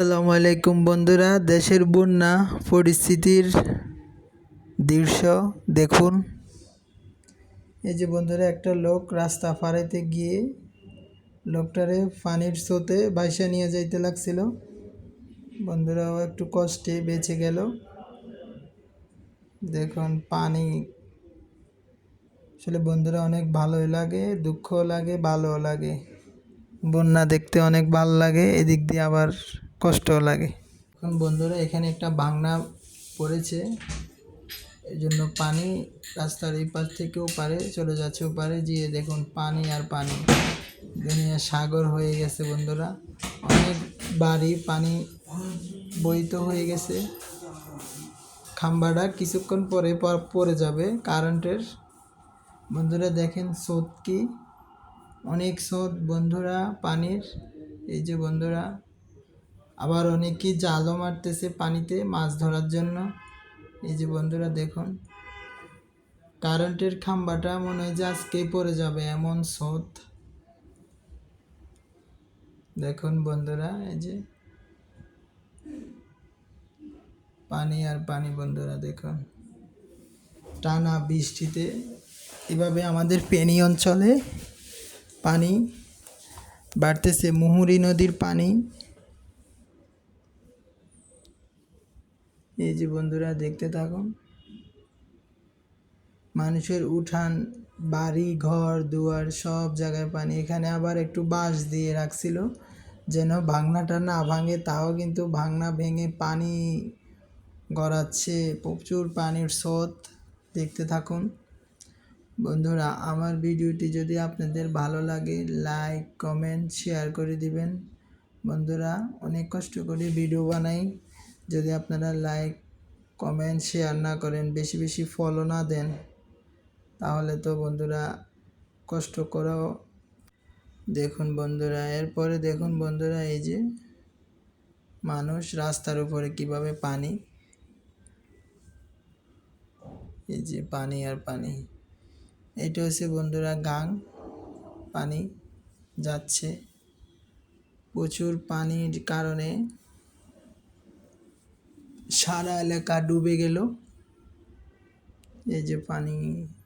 আসসালামু আলাইকুম বন্ধুরা, দেশের বন্যা পরিস্থিতির দৃশ্য দেখুন। এই যে বন্ধুরা, একটা লোক রাস্তা পাড়াইতে গিয়ে লোকটারে পানির স্রোতে বাইসা নিয়ে যাইতে লাগছিল। বন্ধুরাও একটু কষ্টে বেঁচে গেল। দেখুন, পানি আসলে বন্ধুরা অনেক ভালোই লাগে দুঃখ লাগে, ভালোও লাগে। বন্যা দেখতে অনেক ভালো লাগে, এদিক দিয়ে আবার কষ্টও লাগে। এখন বন্ধুরা এখানে একটা ভাঙনা পড়েছে। এই জন্য পানি রাস্তার এই পাশ থেকেও পারে চলে যাচ্ছে পারে। গিয়ে দেখুন পানি আর পানি। দুনিয়া সাগর হয়ে গেছে বন্ধুরা। অনেক বাড়ি পানি বইত হয়ে গেছে। খাম্বাটা কিছুক্ষণ পরে পর- পড়ে যাবে কারেন্টের। বন্ধুরা দেখেন স্রোত কি? অনেক স্রোত বন্ধুরা পানির। এই যে বন্ধুরা আবার অনেকে জালও মারতেছে পানিতে মাছ ধরার জন্য। এই যে বন্ধুরা, দেখুন। কারেন্টের খাম্বাটা মনে হয় যে আজকেই পড়ে যাবে, এমন স্রোত। দেখুন বন্ধুরা, এই যে। পানি আর পানি বন্ধুরা, দেখুন। টানা বৃষ্টিতে এভাবে আমাদের পেনি অঞ্চলে পানি বাড়তেছে, মুহুরি নদীর পানি। এই যে বন্ধুরা দেখতে থাকুন। মানুষের উঠান, বাড়ি, ঘর, দুয়ার সব জায়গায় পানি। এখানে আবার একটু বাঁশ দিয়ে রাখছিল যেন ভাঙনাটা না ভাঙে। তাও কিন্তু ভাঙনা ভেঙে পানি গড়াচ্ছে। প্রচুর পানির স্রোত। দেখতে থাকুন। বন্ধুরা, আমার ভিডিওটি যদি আপনাদের ভালো লাগে, লাইক, কমেন্ট, শেয়ার করে দিবেন। বন্ধুরা, অনেক কষ্ট করে ভিডিও বানাই। যদি আপনারা লাইক কমেন্ট শেয়ার না করেন, বেশি বেশি ফলো না দেন, তাহলে তো বন্ধুরা কষ্ট করেও দেখুন বন্ধুরা। এরপরে দেখুন বন্ধুরা, এই যে মানুষ রাস্তার উপরে কীভাবে পানি, এই যে পানি আর পানি এটা হচ্ছে বন্ধুরা গাং, পানি যাচ্ছে, প্রচুর পানির কারণে সারা এলাকা ডুবে গেল। এই যে পানি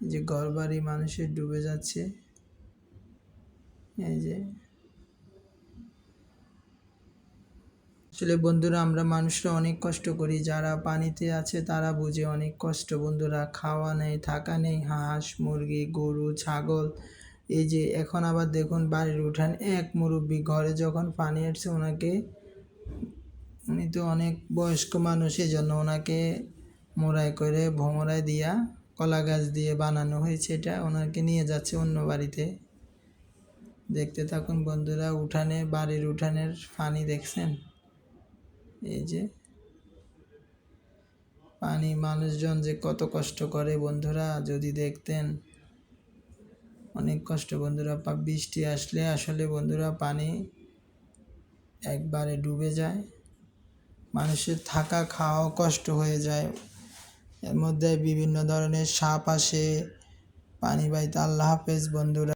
যে ঘরবাড়ি মানুষের ডুবে যাচ্ছে। এই যে। আসলে বন্ধুরা, আমরা মানুষরা অনেক কষ্ট করি। যারা পানিতে আছে, তারা বুঝে অনেক কষ্ট। বন্ধুরা, খাওয়া নেই, থাকা নেই, হাঁস, মুরগি, গরু, ছাগল। এই যে, এখন আবার দেখুন, বাড়ির উঠান। এক মুরব্বী ঘরে যখন পানি আসছে, ওনাকে উনি তো অনেক বয়স্ক মানুষ এই জন্য ওনাকে মোড়াই করে ভোমরাই দিয়া কলা গাছ দিয়ে বানানো হয়েছে এটা। ওনাকে নিয়ে যাচ্ছে অন্য বাড়িতে। দেখতে থাকুন বন্ধুরা, উঠানে, বাড়ির উঠানের পানি দেখছেন? এই যে পানি, মানুষজন যে কত কষ্ট করে বন্ধুরা, যদি দেখতেন। অনেক কষ্ট বন্ধুরা, বৃষ্টি আসলে আসলে বন্ধুরা পানি একবারে ডুবে যায়। মানুষের থাকা খাওয়াও কষ্ট হয়ে যায়। এর মধ্যে বিভিন্ন ধরনের সাপ আসে। পানি বাইতে আল্লাহ হাফেজ, বন্ধুরা।